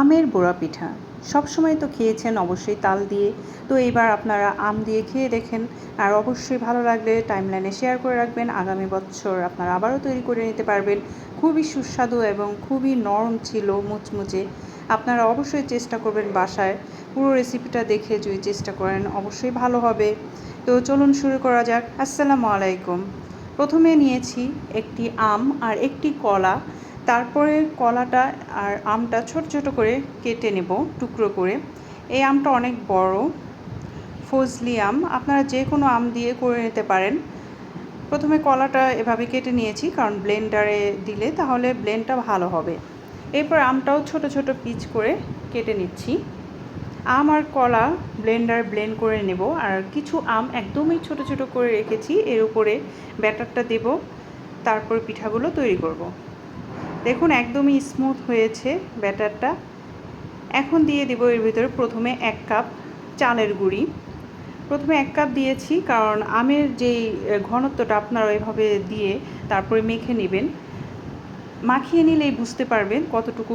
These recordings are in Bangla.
আমের বোড়া পিঠা। সবসময় তো খেয়েছেন অবশ্যই তাল দিয়ে। তো এইবার আপনারা আম দিয়ে খেয়ে দেখেন। আর অবশ্যই ভালো লাগলে টাইমলাইনে শেয়ার করে রাখবেন। আগামী বছর আপনারা আবারও তৈরি করে নিতে পারবেন। খুবই সুস্বাদু এবং খুবই নরম ছিল মুচমুচে। আপনারা অবশ্যই চেষ্টা করবেন বাসায়। পুরো রেসিপিটা দেখে যদি চেষ্টা করেন, অবশ্যই ভালো হবে। তো চলুন শুরু করা যাক। আসসালামু আলাইকুম। প্রথমে নিয়েছি একটি আম আর একটি কলা। তারপরে কলাটা আর আমটা ছোট ছোট করে কেটে নেব, টুকরো করে। এই আমটা অনেক বড়। ফজলি আম, আপনারা যে কোনো আম দিয়ে করে নিতে পারেন। প্রথমে কলাটা এভাবে কেটে নিয়েছি, কারণ ব্লেন্ডারে দিলে তাহলে ব্লেন্ডটা ভালো হবে। এরপর আমটাও ছোট ছোট পিচ করে কেটে নিচ্ছি। আম আর কলা ব্লেন্ডার ব্লেন্ড করে নেব, আর কিছু আম একদমই ছোট ছোট করে রেখেছি, এর উপরে ব্যাটারটা দেব, তারপর পিঠাগুলো তৈরি করব। দেখুন, একদমই স্মুথ হয়েছে ব্যাটারটা। এখন দিয়ে দেব এর ভিতরে প্রথমে এক কাপ চালের গুঁড়ি। প্রথমে এক কাপ দিয়েছি, কারণ আমের যেই ঘনত্বটা আপনারা এভাবে দিয়ে তারপরে মেখে নেবেন। মাখিয়ে নিলেই বুঝতে পারবেন কতটুকু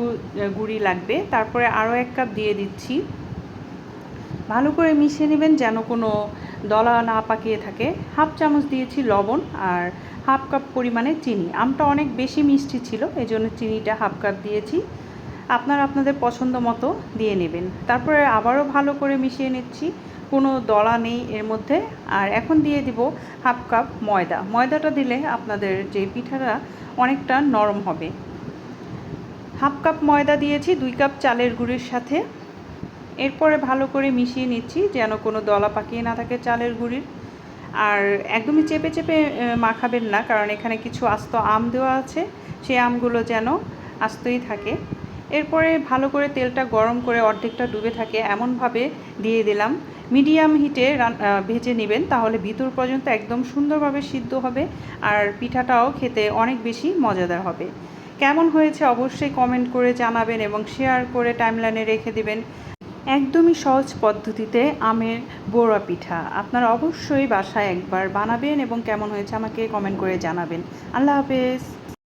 গুঁড়ি লাগবে। তারপরে আরও এক কাপ দিয়ে দিচ্ছি। ভালো করে মিশিয়ে নেবেন যেন কোনো দলা না পাকিয়ে থাকে। হাফ চামচ দিয়েছি লবণ আর হাফ কাপ পরিমাণে চিনি। আমটা অনেক বেশি মিষ্টি ছিল এই জন্য চিনিটা হাফ কাপ দিয়েছি। আপনারা আপনাদের পছন্দ মতো দিয়ে নেবেন। তারপরে আবারও ভালো করে মিশিয়ে নিচ্ছি। কোনো দলা নেই এর মধ্যে। আর এখন দিয়ে দিব হাফ কাপ ময়দা। ময়দাটা দিলে আপনাদের যে পিঠাটা অনেকটা নরম হবে। হাফ কাপ ময়দা দিয়েছি, দুই কাপ চালের গুঁড়ির সাথে। এরপরে ভালো করে মিশিয়ে নিচ্ছি, যেন কোনো দলা পাকিয়ে না থাকে চালের গুঁড়ির। আর একদমই চেপে চেপে মাখাবেন না, কারণ এখানে কিছু আস্ত আম দেওয়া আছে সেই আমগুলো যেন আস্তই থাকে। এরপরে ভালো করে তেলটা গরম করে অর্ধেকটা ডুবে থাকে, এমনভাবে দিয়ে দিলাম। মিডিয়াম হিটে ভেজে নেবেন, তাহলে ভিতর পর্যন্ত একদম সুন্দরভাবে সিদ্ধ হবে, আর পিঠাটাও খেতে অনেক বেশি মজাদার হবে। কেমন হয়েছে অবশ্যই কমেন্ট করে জানাবেন এবং শেয়ার করে টাইমলাইনে রেখে দিবেন। একদমই সহজ পদ্ধতিতে আমের বড়া পিঠা। আপনারা অবশ্যই বাসায় একবার বানাবেন এবং কেমন হয়েছে আমাকে কমেন্ট করে জানাবেন। আল্লাহ হাফেজ।